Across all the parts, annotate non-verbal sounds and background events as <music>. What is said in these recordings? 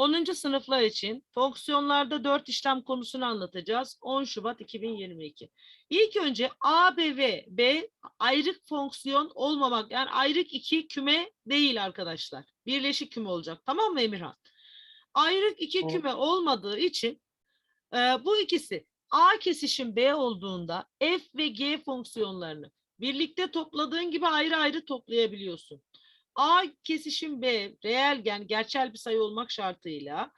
10. sınıflar için fonksiyonlarda 4 işlem konusunu anlatacağız. 10 Şubat 2022. İlk önce A, B ve B ayrık fonksiyon olmamak yani ayrık iki küme değil arkadaşlar. Birleşik küme olacak. Tamam mı Emirhan? Ayrık iki Evet. küme olmadığı için e, bu ikisi A kesişim B olduğunda F ve G fonksiyonlarını birlikte topladığın gibi ayrı ayrı toplayabiliyorsun. A kesişim B reel yani gerçel bir sayı olmak şartıyla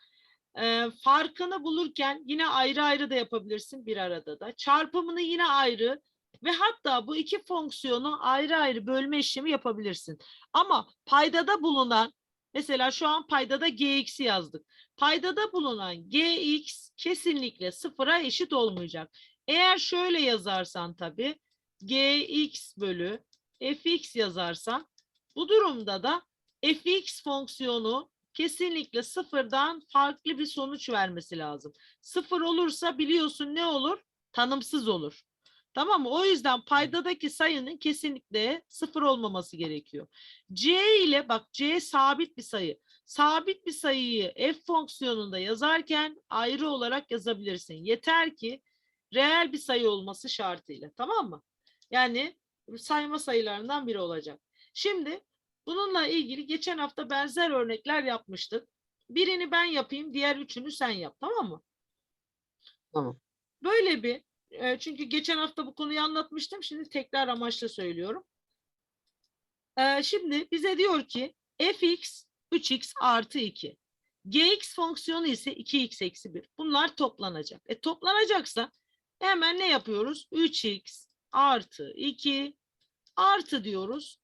e, farkını bulurken yine ayrı ayrı da yapabilirsin bir arada da. Çarpımını yine ayrı ve hatta bu iki fonksiyonu ayrı ayrı bölme işlemi yapabilirsin. Ama paydada bulunan mesela şu an paydada gx'i yazdık. Paydada bulunan gx kesinlikle sıfıra eşit olmayacak. Eğer şöyle yazarsan tabii gx bölü fx yazarsan bu durumda da fx fonksiyonu kesinlikle sıfırdan farklı bir sonuç vermesi lazım. Sıfır olursa biliyorsun ne olur? Tanımsız olur. Tamam mı? O yüzden paydadaki sayının kesinlikle sıfır olmaması gerekiyor. C ile bak C sabit bir sayı. Sabit bir sayıyı f fonksiyonunda yazarken ayrı olarak yazabilirsin. Yeter ki reel bir sayı olması şartıyla. Tamam mı? Yani sayma sayılarından biri olacak. Şimdi bununla ilgili geçen hafta benzer örnekler yapmıştık. Birini ben yapayım, diğer üçünü sen yap. Tamam mı? Tamam. Böyle bir e, çünkü geçen hafta bu konuyu anlatmıştım. Şimdi tekrar amaçla söylüyorum. E, şimdi bize diyor ki fx 3x artı 2. gx fonksiyonu ise 2x eksi 1. Bunlar toplanacak. E toplanacaksa hemen ne yapıyoruz? 3x artı 2 artı diyoruz.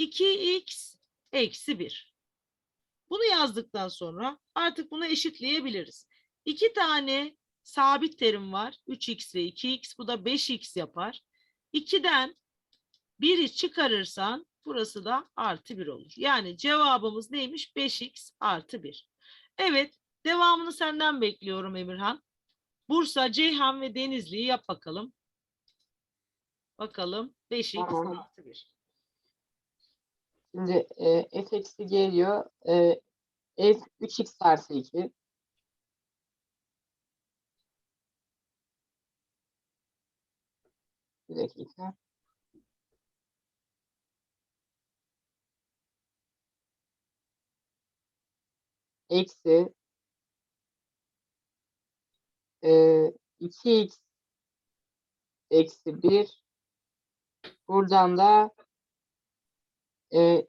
2x eksi 1. Bunu yazdıktan sonra artık bunu eşitleyebiliriz. İki tane sabit terim var. 3x ve 2x. Bu da 5x yapar. 2'den 1'i çıkarırsan burası da artı 1 olur. Yani cevabımız neymiş? 5x artı 1. Evet. Devamını senden bekliyorum Emirhan. Bursa, Ceyhan ve Denizli'yi yap bakalım. Bakalım 5x Tamam. artı 1. Şimdi e, f eksi g diyor. E, f 3x artı 2. Bir dakika. Eksi e, 2x eksi 1 buradan da e,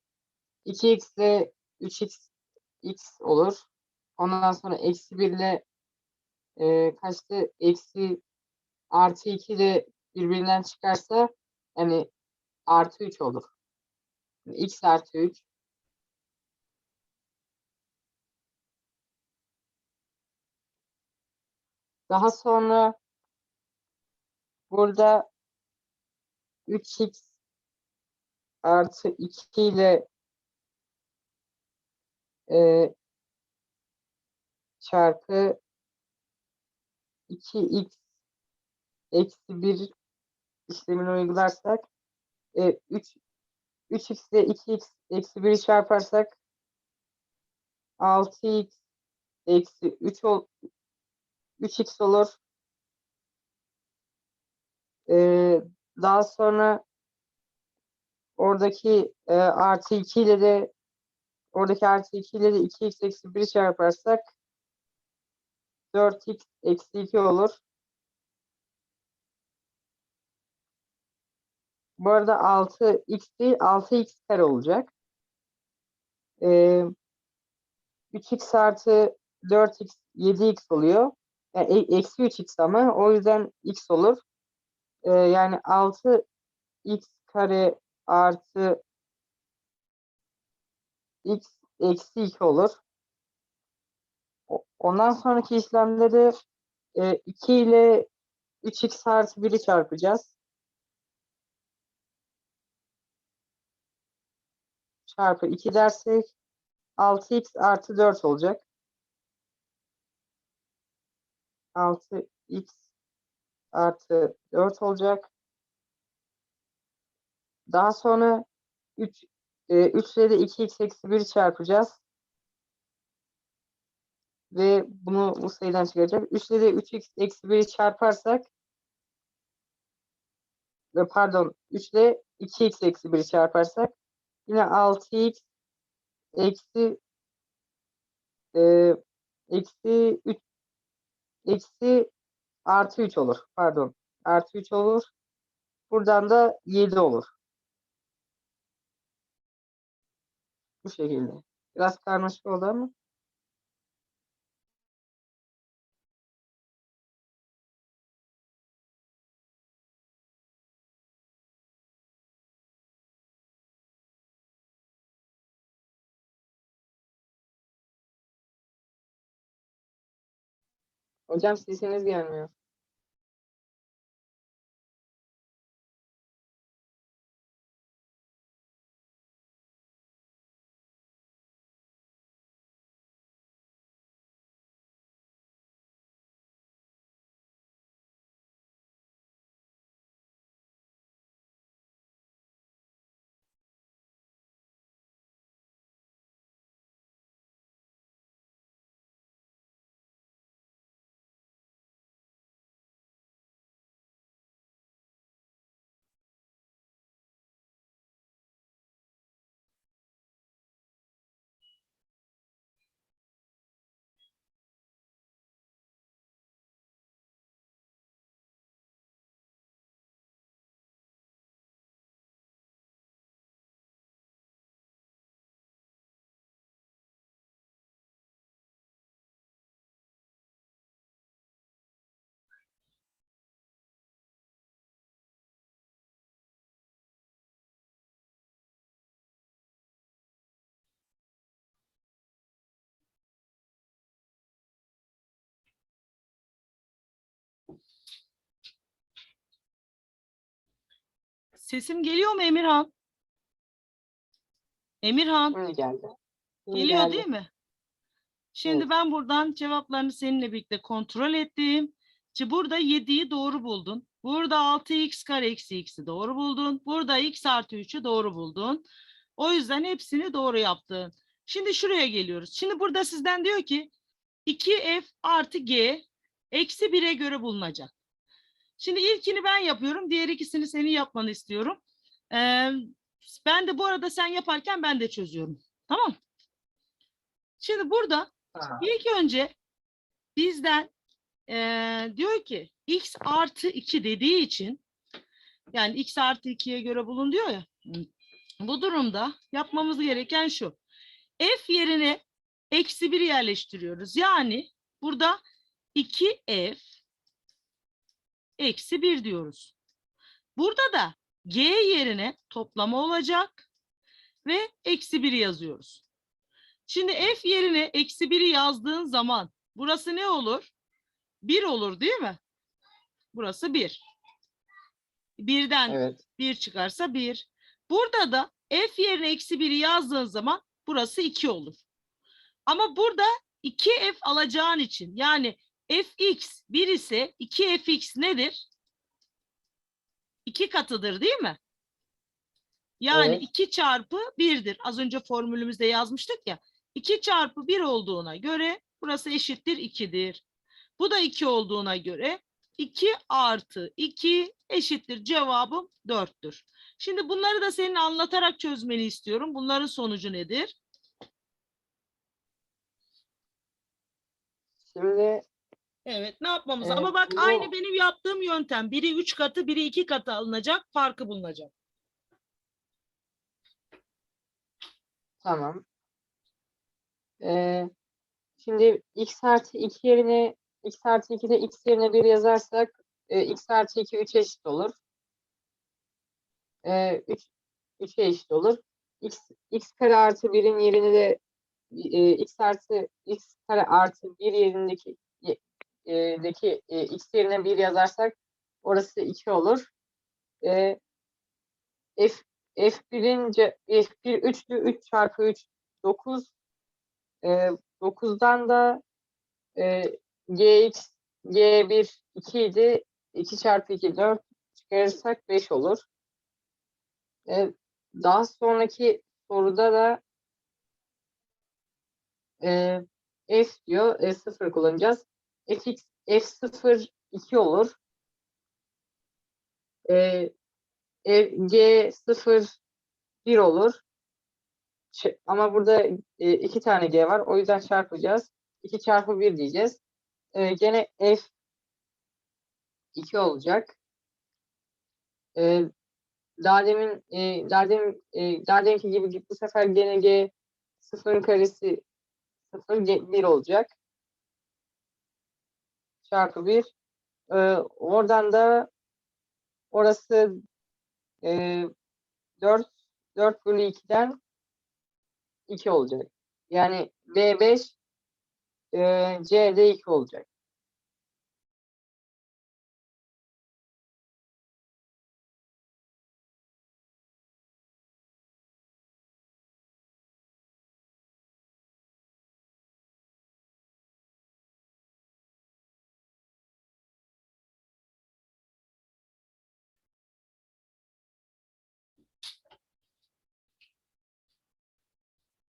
2x ile 3x x olur. Ondan sonra eksi 1 ile e, kaçtı? Eksi artı 2 de birbirinden çıkarsa yani artı 3 olur. x artı 3 Daha sonra burada 3x artı 2 ile e, çarpı 2x eksi 1 işlemini uygularsak e, 3 3x ile 2x eksi 1'i çarparsak 6x eksi 3 ol 3x olur. Ee, daha sonra oradaki e, artı 2 ile de oradaki artı 2 ile de 2x eksi 1'i çarparsak 4x eksi 2 olur. Bu arada 6x değil 6x kare olacak. Ee, 3x artı 4x 7x oluyor. Yani e- eksi 3x ama o yüzden x olur. Ee, yani 6x kare artı x eksi 2 olur. Ondan sonraki işlemleri e, 2 ile 3x artı 1'i çarpacağız. Çarpı 2 dersek 6x artı 4 olacak. 6x artı 4 olacak. Daha sonra 3 e, 3 ile de 2x eksi 1'i çarpacağız. ve bunu bu sayıdan çıkaracak. 3 ile de 3x eksi 1'i çarparsak ve pardon 3 ile 2x eksi 1'i çarparsak yine 6x eksi e, eksi 3 eksi artı 3 olur. Pardon. Artı 3 olur. Buradan da 7 olur. Bu şekilde. Biraz karmaşık oldu ama. Hocam sesiniz gelmiyor. Sesim geliyor mu Emirhan? Emirhan Şimdi geldi. Şimdi geliyor geldi. değil mi? Şimdi Evet. ben buradan cevaplarını seninle birlikte kontrol ettim. Şimdi burada 7'yi doğru buldun. Burada 6x kare eksi x'i doğru buldun. Burada x artı 3'ü doğru buldun. O yüzden hepsini doğru yaptın. Şimdi şuraya geliyoruz. Şimdi burada sizden diyor ki 2f artı g eksi 1'e göre bulunacak. Şimdi ilkini ben yapıyorum. Diğer ikisini senin yapmanı istiyorum. Ee, ben de bu arada sen yaparken ben de çözüyorum. Tamam. Şimdi burada Tamam. İlk önce bizden eee, diyor ki x artı 2 dediği için yani x artı 2'ye göre bulun diyor ya. Bu durumda yapmamız gereken şu. f yerine eksi 1 yerleştiriyoruz. Yani burada 2f eksi 1 diyoruz. Burada da g yerine toplama olacak ve eksi 1 yazıyoruz. Şimdi f yerine eksi 1'i yazdığın zaman burası ne olur? 1 olur değil mi? Burası 1. Birden Evet. 1 çıkarsa 1. Burada da f yerine eksi 1'i yazdığın zaman burası 2 olur. Ama burada 2f alacağın için yani fx 1 ise 2fx nedir? 2 katıdır değil mi? Yani Evet. 2 çarpı 1'dir. Az önce formülümüzde yazmıştık ya. 2 çarpı 1 olduğuna göre burası eşittir 2'dir. Bu da 2 olduğuna göre 2 artı 2 eşittir. Cevabım 4'tür. Şimdi bunları da senin anlatarak çözmeni istiyorum. Bunların sonucu nedir? Şimdi Evet ne yapmamız? Evet, Ama bak bu- aynı benim yaptığım yöntem. Biri 3 katı, biri 2 katı alınacak. Farkı bulunacak. tamam. Ee, şimdi x artı 2 yerine x artı 2'de x yerine 1 yazarsak e, x artı 2 3 eşit olur. Ee, 3 3'e eşit olur. x x kare artı 1'in yerine de e, x artı x kare artı 1 yerindeki e, deki e, x yerine 1 yazarsak orası 2 olur. E, f f1'in ce- f1 3'lü 3 çarpı 3 9 e, 9'dan da e, gx g1 2 idi 2 çarpı 2 4 çıkarırsak 5 olur. E, daha sonraki soruda da e, F diyor. F0 kullanacağız. Fx, F0 2 olur. Ee, F, G0 1 olur. Ama burada e, iki tane G var. O yüzden çarpacağız. 2 çarpı 1 diyeceğiz. Ee, gene F 2 olacak. Ee, daha demin e, daha demin e, daha deminki gibi bu sefer gene G sıfırın karesi 0 1 olacak. Çarpı 1. Ee, oradan da orası e, 4 4 bölü 2'den 2 olacak. Yani B5 e, C'de 2 olacak.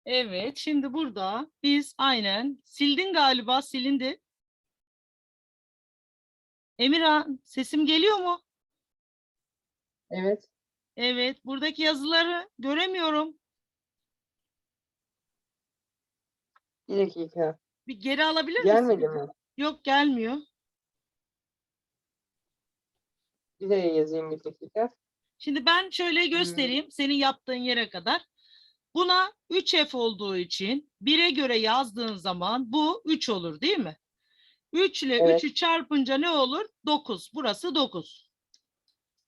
Evet, şimdi burada biz aynen sildin galiba silindi. Emirhan sesim geliyor mu? Evet. Evet, buradaki yazıları göremiyorum. Bir dakika. Bir geri alabilir misin? Gelmedi mi? Yok gelmiyor. Bir de yazayım bir dakika. Şimdi ben şöyle göstereyim senin yaptığın yere kadar. Buna 3F olduğu için 1'e göre yazdığın zaman bu 3 olur değil mi? 3 ile Evet. 3'ü çarpınca ne olur? 9. Burası 9.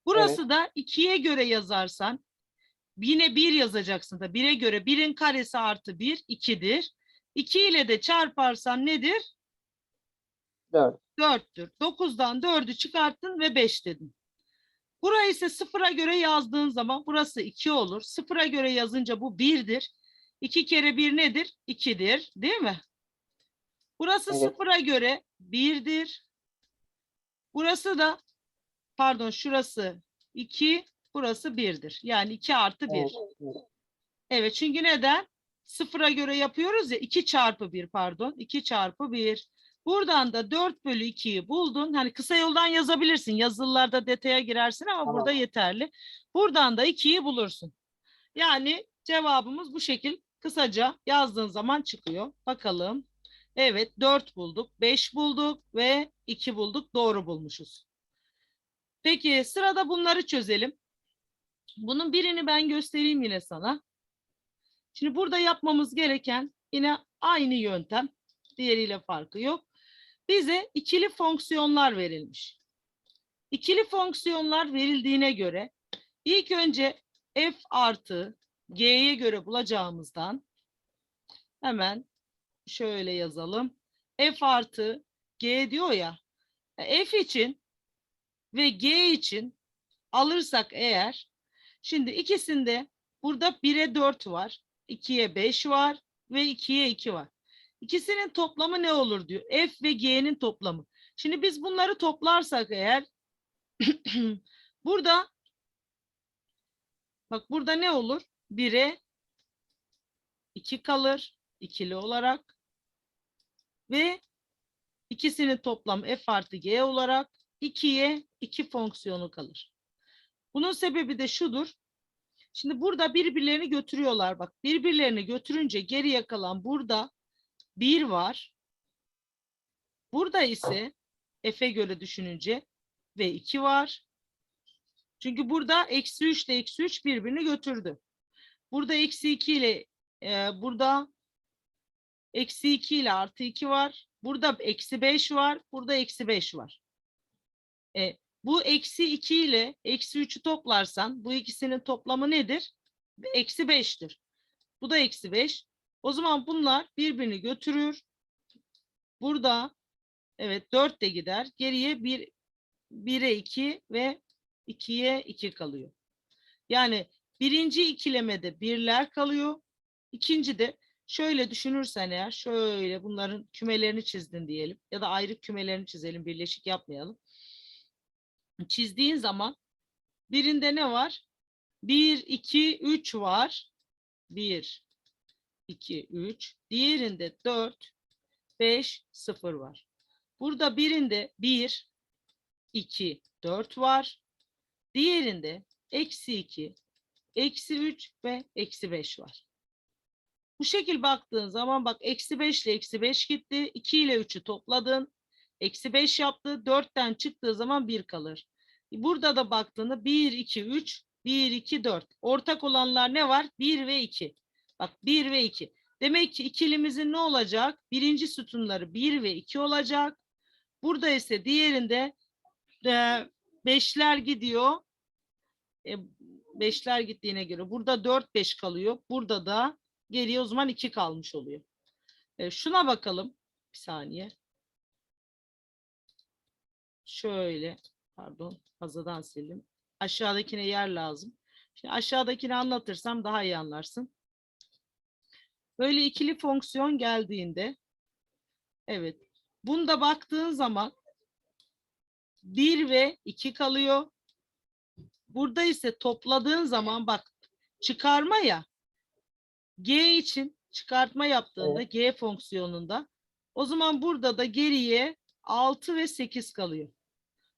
Burası da 2'ye göre yazarsan yine 1 yazacaksın da 1'e göre 1'in karesi artı 1 2'dir. 2 ile de çarparsan nedir? 4. 4'tür. 9'dan 4'ü çıkarttın ve 5 dedin. Burayı ise sıfıra göre yazdığın zaman burası 2 olur. Sıfıra göre yazınca bu 1'dir. 2 kere 1 nedir? 2'dir. Değil mi? Burası Evet. sıfıra göre 1'dir. Burası da pardon şurası 2, burası 1'dir. Yani 2 artı 1. Evet. Evet çünkü neden? Sıfıra göre yapıyoruz ya 2 çarpı 1 pardon 2 çarpı 1. Buradan da 4 bölü 2'yi buldun. Hani kısa yoldan yazabilirsin. Yazılılarda detaya girersin ama Tamam. burada yeterli. Buradan da 2'yi bulursun. Yani cevabımız bu şekil kısaca yazdığın zaman çıkıyor. Bakalım. Evet 4 bulduk, 5 bulduk ve 2 bulduk. Doğru bulmuşuz. Peki sırada bunları çözelim. Bunun birini ben göstereyim yine sana. Şimdi burada yapmamız gereken yine aynı yöntem. Diğeriyle farkı yok. Bize ikili fonksiyonlar verilmiş. İkili fonksiyonlar verildiğine göre ilk önce f artı g'ye göre bulacağımızdan hemen şöyle yazalım. f artı g diyor ya. e, f için ve g için alırsak eğer şimdi ikisinde burada 1'e 4 var. 2'ye 5 var ve 2'ye 2 var. İkisinin toplamı ne olur diyor. F ve G'nin toplamı. Şimdi biz bunları toplarsak eğer <clears throat> burada bak burada ne olur? 1'e 2 kalır ikili olarak ve ikisinin toplamı F artı G olarak 2'ye 2 fonksiyonu kalır. Bunun sebebi de şudur. Şimdi burada birbirlerini götürüyorlar. Bak birbirlerini götürünce geriye kalan burada 1 var. Burada ise F'e göre düşününce ve 2 var. Çünkü burada eksi 3 ile eksi 3 birbirini götürdü. Burada eksi 2 ile e, burada eksi 2 ile artı 2 var. Burada eksi 5 var. Burada eksi 5 var. E, bu eksi 2 ile eksi 3'ü toplarsan bu ikisinin toplamı nedir? Eksi 5'tir. Bu da eksi 5. O zaman bunlar birbirini götürür. Burada evet 4 de gider. Geriye 1 1'e 2 ve 2'ye 2 kalıyor. Yani birinci ikilemede birler kalıyor. İkinci de şöyle düşünürsen eğer şöyle bunların kümelerini çizdin diyelim ya da ayrı kümelerini çizelim birleşik yapmayalım. Çizdiğin zaman birinde ne var? 1, 2, 3 var. 1, 2, 3. Diğerinde 4, 5, 0 var. Burada birinde 1, 2, 4 var. Diğerinde eksi 2, eksi 3 ve eksi 5 var. Bu şekil baktığın zaman bak eksi 5 ile eksi 5 gitti. 2 ile 3'ü topladın. Eksi 5 yaptı. 4'ten çıktığı zaman 1 kalır. Burada da baktığında 1, 2, 3, 1, 2, 4. Ortak olanlar ne var? 1 ve 2. Bak 1 ve 2. Demek ki ikilimizin ne olacak? Birinci sütunları 1 ve 2 olacak. Burada ise diğerinde e, beşler gidiyor. E, beşler gittiğine göre burada 4 5 kalıyor. Burada da geriye o zaman 2 kalmış oluyor. E, şuna bakalım. Bir saniye. Şöyle pardon fazladan sildim. Aşağıdakine yer lazım. Şimdi aşağıdakini anlatırsam daha iyi anlarsın. Böyle ikili fonksiyon geldiğinde evet bunda baktığın zaman 1 ve 2 kalıyor. Burada ise topladığın zaman bak çıkarma ya G için çıkartma yaptığında G fonksiyonunda o zaman burada da geriye 6 ve 8 kalıyor.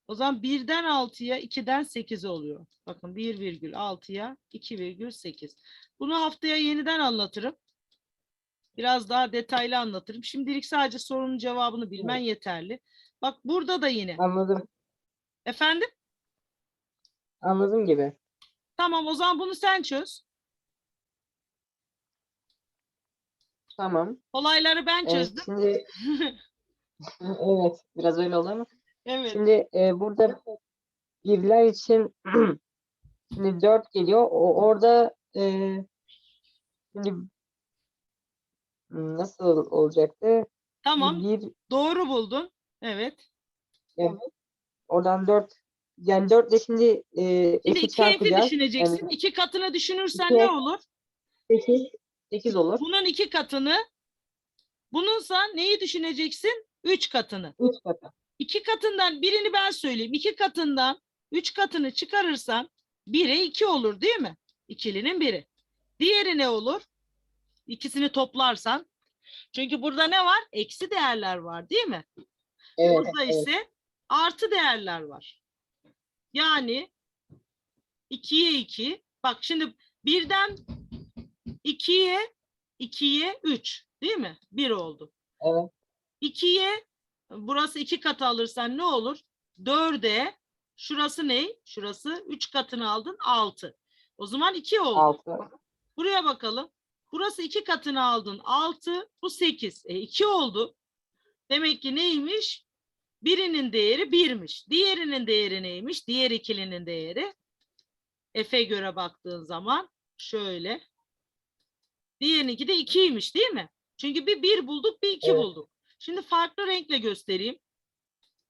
O zaman 1'den 6'ya 2'den 8 oluyor. Bakın 1,6'ya 2,8. Bunu haftaya yeniden anlatırım. Biraz daha detaylı anlatırım. Şimdilik sadece sorunun cevabını bilmen yeterli. Bak burada da yine. Anladım. Efendim? Anladım gibi. Tamam o zaman bunu sen çöz. Tamam. Olayları ben Evet, çözdüm. şimdi <laughs> evet biraz öyle oldu ama Evet. şimdi e, burada birler için <clears throat> şimdi 4 geliyor. O, orada e, şimdi nasıl olacaktı? Tamam. Bir Doğru buldun. Evet. oradan 4 yani 4 ile şimdi e, Şimdi iki efi çarpacağız. düşüneceksin. Yani İki katını düşünürsen İki ne olur? 8 8 olur. Bunun iki katını. Bununsa neyi düşüneceksin? Üç katını. 3 katı. İki katından birini ben söyleyeyim. İki katından üç katını çıkarırsan bire iki olur değil mi? İkilinin biri. Diğeri ne olur? İkisini toplarsan. Çünkü burada ne var? Eksi değerler var değil mi? Evet. Burada evet. ise artı değerler var. Yani 2'ye 2. Bak şimdi birden 2'ye 2'ye 3 değil mi? 1 oldu. Evet. 2'ye burası 2 katı alırsan ne olur? 4'e şurası ne? Şurası 3 katını aldın 6. O zaman 2 oldu. 6. Buraya bakalım. Burası 2 katını aldın 6. Bu 8. E 2 oldu. Demek ki neymiş? Birinin değeri birmiş. Diğerinin değeri neymiş? Diğer ikilinin değeri. F'e göre baktığın zaman şöyle. Diğerininki de 2'ymiş değil mi? Çünkü bir 1 bulduk bir 2 Evet. bulduk. Şimdi farklı renkle göstereyim.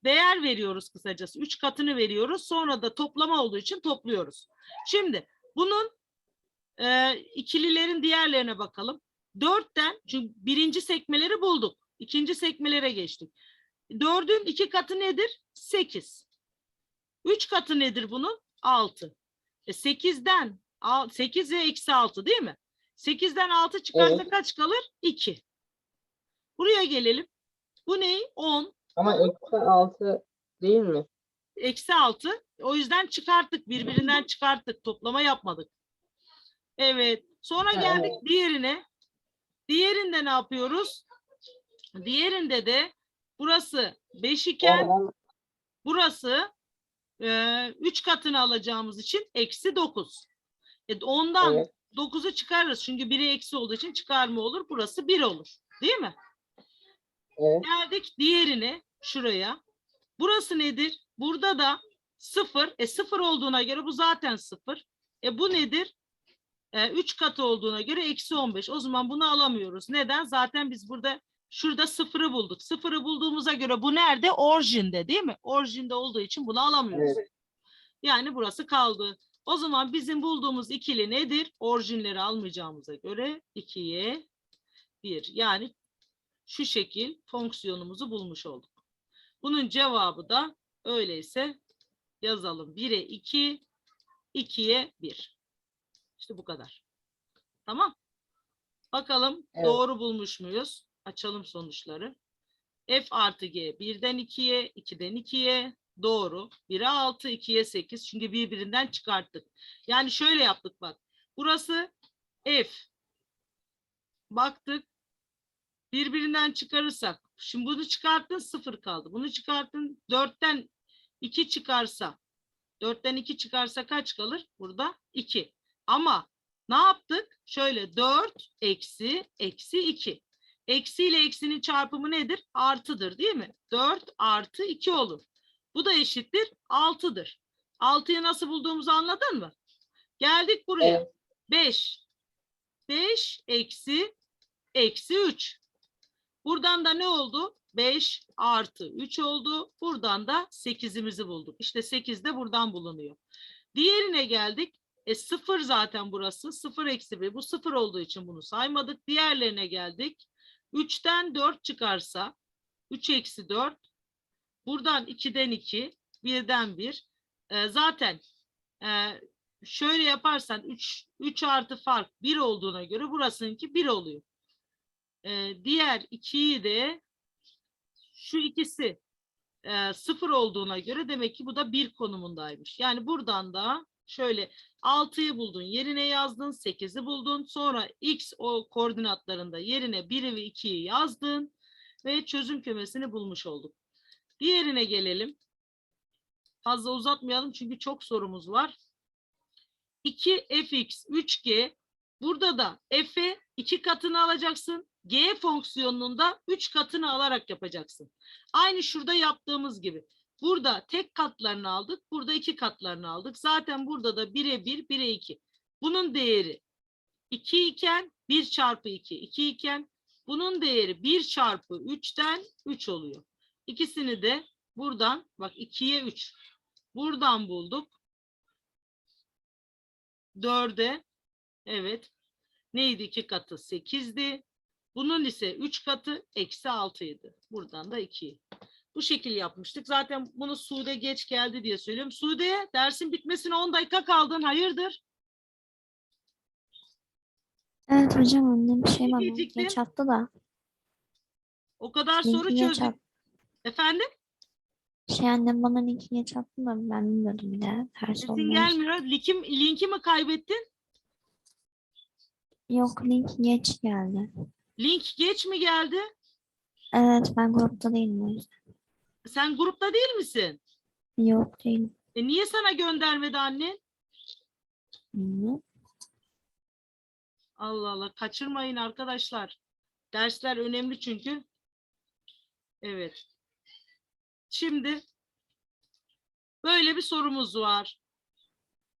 Değer veriyoruz kısacası. 3 katını veriyoruz. Sonra da toplama olduğu için topluyoruz. Şimdi bunun e, ikililerin diğerlerine bakalım. 4'ten çünkü birinci sekmeleri bulduk. İkinci sekmelere geçtik. 4'ün iki katı nedir? 8. 3 katı nedir bunun? 6. E 8'den 8 ve eksi 6 değil mi? 8'den 6 çıkarsa Evet. kaç kalır? 2. Buraya gelelim. Bu ne? 10. Ama eksi 6 değil mi? Eksi 6. O yüzden çıkarttık. Birbirinden çıkarttık. Toplama yapmadık. Evet. Sonra geldik evet. diğerine. Diğerinde ne yapıyoruz? Diğerinde de burası 5 iken burası 3 katını alacağımız için eksi 9. E, ondan Evet. 9'u çıkarırız. Çünkü biri eksi olduğu için çıkarma olur. Burası 1 olur. Değil mi? Evet. Geldik diğerine şuraya. Burası nedir? Burada da 0. E 0 olduğuna göre bu zaten 0. E bu nedir? 3 katı olduğuna göre eksi 15. O zaman bunu alamıyoruz. Neden? Zaten biz burada şurada sıfırı bulduk. Sıfırı bulduğumuza göre bu nerede? Orijinde değil mi? Orijinde olduğu için bunu alamıyoruz. Evet. Yani burası kaldı. O zaman bizim bulduğumuz ikili nedir? Orijinleri almayacağımıza göre 2'ye 1. Yani şu şekil fonksiyonumuzu bulmuş olduk. Bunun cevabı da öyleyse yazalım. 1'e 2, 2'ye 1. İşte bu kadar. Tamam. Bakalım Evet. doğru bulmuş muyuz? Açalım sonuçları. F artı G birden 2'ye, 2'den 2'ye doğru. 1'e 6, 2'ye 8. Çünkü birbirinden çıkarttık. Yani şöyle yaptık bak. Burası F. Baktık. Birbirinden çıkarırsak. Şimdi bunu çıkarttın 0 kaldı. Bunu çıkarttın 4'ten 2 çıkarsa. 4'ten 2 çıkarsa kaç kalır? Burada 2. Ama ne yaptık? Şöyle 4 eksi eksi 2. Eksi ile eksinin çarpımı nedir? Artıdır değil mi? 4 artı 2 olur. Bu da eşittir 6'dır. 6'yı nasıl bulduğumuzu anladın mı? Geldik buraya. Evet. 5. 5 eksi eksi 3. Buradan da ne oldu? 5 artı 3 oldu. Buradan da 8'imizi bulduk. İşte 8 de buradan bulunuyor. Diğerine geldik. E 0 zaten burası. 0 eksi 1. Bu 0 olduğu için bunu saymadık. Diğerlerine geldik. 3'ten 4 çıkarsa 3 eksi 4. Buradan 2'den 2. 1'den 1. E, zaten e, şöyle yaparsan 3, 3 artı fark 1 olduğuna göre burasınınki 1 oluyor. E, diğer 2'yi de şu ikisi e, 0 olduğuna göre demek ki bu da 1 konumundaymış. Yani buradan da şöyle 6'yı buldun yerine yazdın 8'i buldun sonra x o koordinatlarında yerine 1'i ve 2'yi yazdın ve çözüm kümesini bulmuş olduk. Diğerine gelelim. Fazla uzatmayalım çünkü çok sorumuz var. 2fx 3g burada da f'e 2 katını alacaksın. G fonksiyonunun da 3 katını alarak yapacaksın. Aynı şurada yaptığımız gibi. Burada tek katlarını aldık. Burada iki katlarını aldık. Zaten burada da 1'e 1, 1'e 2. Bunun değeri 2 iken 1 çarpı 2, 2 iken bunun değeri 1 çarpı 3'ten 3 oluyor. İkisini de buradan bak 2'ye 3. Buradan bulduk. 4'e evet neydi iki katı 8'di. Bunun ise 3 katı eksi 6'ydı. Buradan da 2. Bu şekil yapmıştık. Zaten bunu Sude geç geldi diye söylüyorum. Sude dersin bitmesine 10 dakika kaldın. Hayırdır? Evet hocam annem bir şey bana geciktin? geç attı da. O kadar soru Linki geç çözdük. attı. Efendim? Şey annem bana linki geç attı da ben bilmiyordum bir de. Ters Sesin olmuş. gelmiyor. Linki, linki mi kaybettin? Yok link geç geldi. Link geç mi geldi? Evet ben grupta değilim o yüzden. Sen grupta değil misin? Yok değilim. E niye sana göndermedi annen? Allah Allah kaçırmayın arkadaşlar. Dersler önemli çünkü. Evet. Şimdi böyle bir sorumuz var.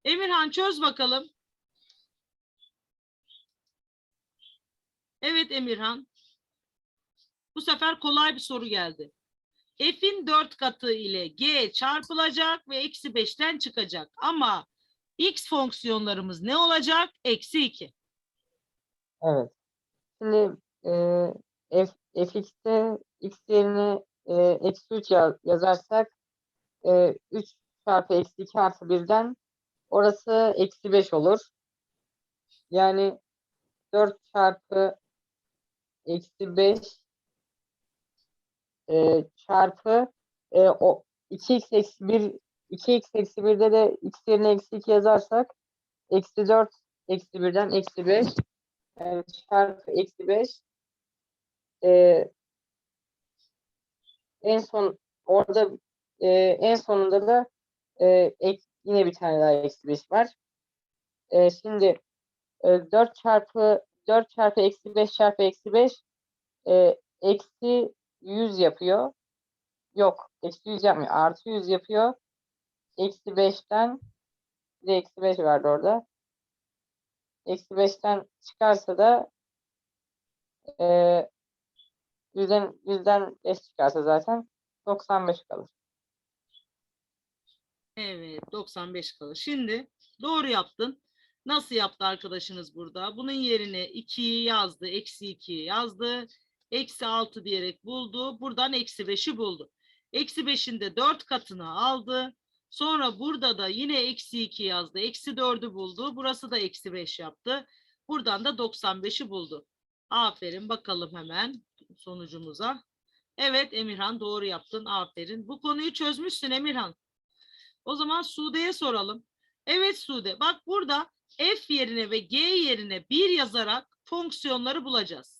Emirhan çöz bakalım. Evet Emirhan. Bu sefer kolay bir soru geldi. F'in dört katı ile G çarpılacak ve eksi beşten çıkacak. Ama X fonksiyonlarımız ne olacak? Eksi iki. Evet. Şimdi e, f, fx'te x yerine e, eksi 3 yaz- yazarsak e, 3 çarpı eksi 2 artı 1'den orası eksi 5 olur. Yani 4 çarpı eksi 5 e, çarpı e, o 2x eksi 1 2x eksi 1'de de x yerine eksi 2 yazarsak eksi 4 eksi 1'den eksi 5 yani çarpı eksi 5 e, en son orada e, en sonunda da e, ek, yine bir tane daha eksi 5 var. E, şimdi e, 4 çarpı 4 çarpı eksi 5 çarpı eksi 5 e, eksi 100 yapıyor. Yok. Eksi 100 yapmıyor. Artı 100 yapıyor. Eksi 5'ten bir eksi 5 vardı orada. Eksi 5'ten çıkarsa da e, yüzden, yüzden 5 çıkarsa zaten 95 kalır. Evet 95 kalır. Şimdi doğru yaptın. Nasıl yaptı arkadaşınız burada? Bunun yerine 2'yi yazdı. Eksi 2'yi yazdı. Eksi 6 diyerek buldu. Buradan eksi 5'i buldu. Eksi 5'in de 4 katını aldı. Sonra burada da yine eksi 2 yazdı. Eksi 4'ü buldu. Burası da eksi 5 yaptı. Buradan da 95'i buldu. Aferin bakalım hemen sonucumuza. Evet Emirhan doğru yaptın. Aferin. Bu konuyu çözmüşsün Emirhan. O zaman Sude'ye soralım. Evet Sude bak burada f yerine ve g yerine 1 yazarak fonksiyonları bulacağız.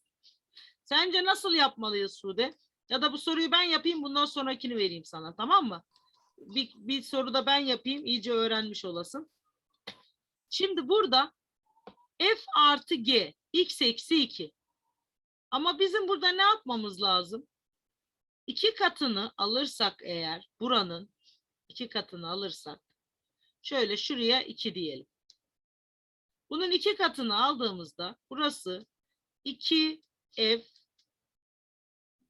Sence nasıl yapmalıyız Sude? Ya da bu soruyu ben yapayım bundan sonrakini vereyim sana tamam mı? Bir, bir soru da ben yapayım iyice öğrenmiş olasın. Şimdi burada f artı g x eksi 2. Ama bizim burada ne yapmamız lazım? İki katını alırsak eğer buranın iki katını alırsak şöyle şuraya 2 diyelim. Bunun iki katını aldığımızda burası 2f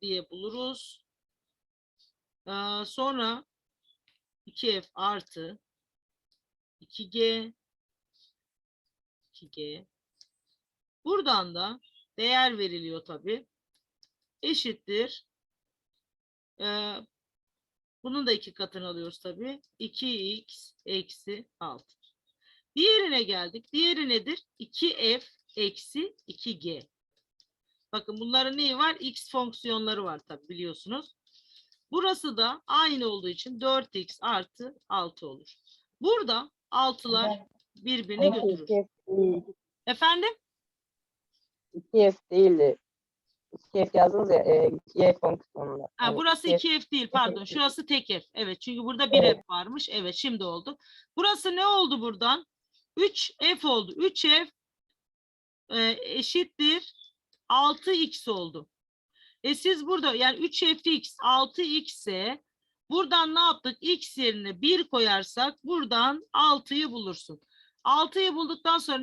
diye buluruz. Ee, sonra 2f artı 2g 2g buradan da değer veriliyor tabii. Eşittir. Ee, bunun da iki katını alıyoruz tabii. 2x eksi 6. Diğerine geldik. Diğeri nedir? 2f eksi 2g. Bakın bunların neyi var? X fonksiyonları var tabii biliyorsunuz. Burası da aynı olduğu için 4x artı 6 olur. Burada 6'lar birbirini götürür. 2F değil, Efendim? 2F değildi. 2F yazdınız ya, e, 2F fonksiyonunda. Ha, burası 2F 2F değil pardon. Şurası tek F. Evet çünkü burada bir Evet. F varmış. Evet şimdi oldu. Burası ne oldu buradan? 3F oldu. 3F e, eşittir 6X oldu. E siz burada yani 3Fx 6X ise buradan ne yaptık? X yerine 1 koyarsak buradan 6'yı bulursun. 6'yı bulduktan sonra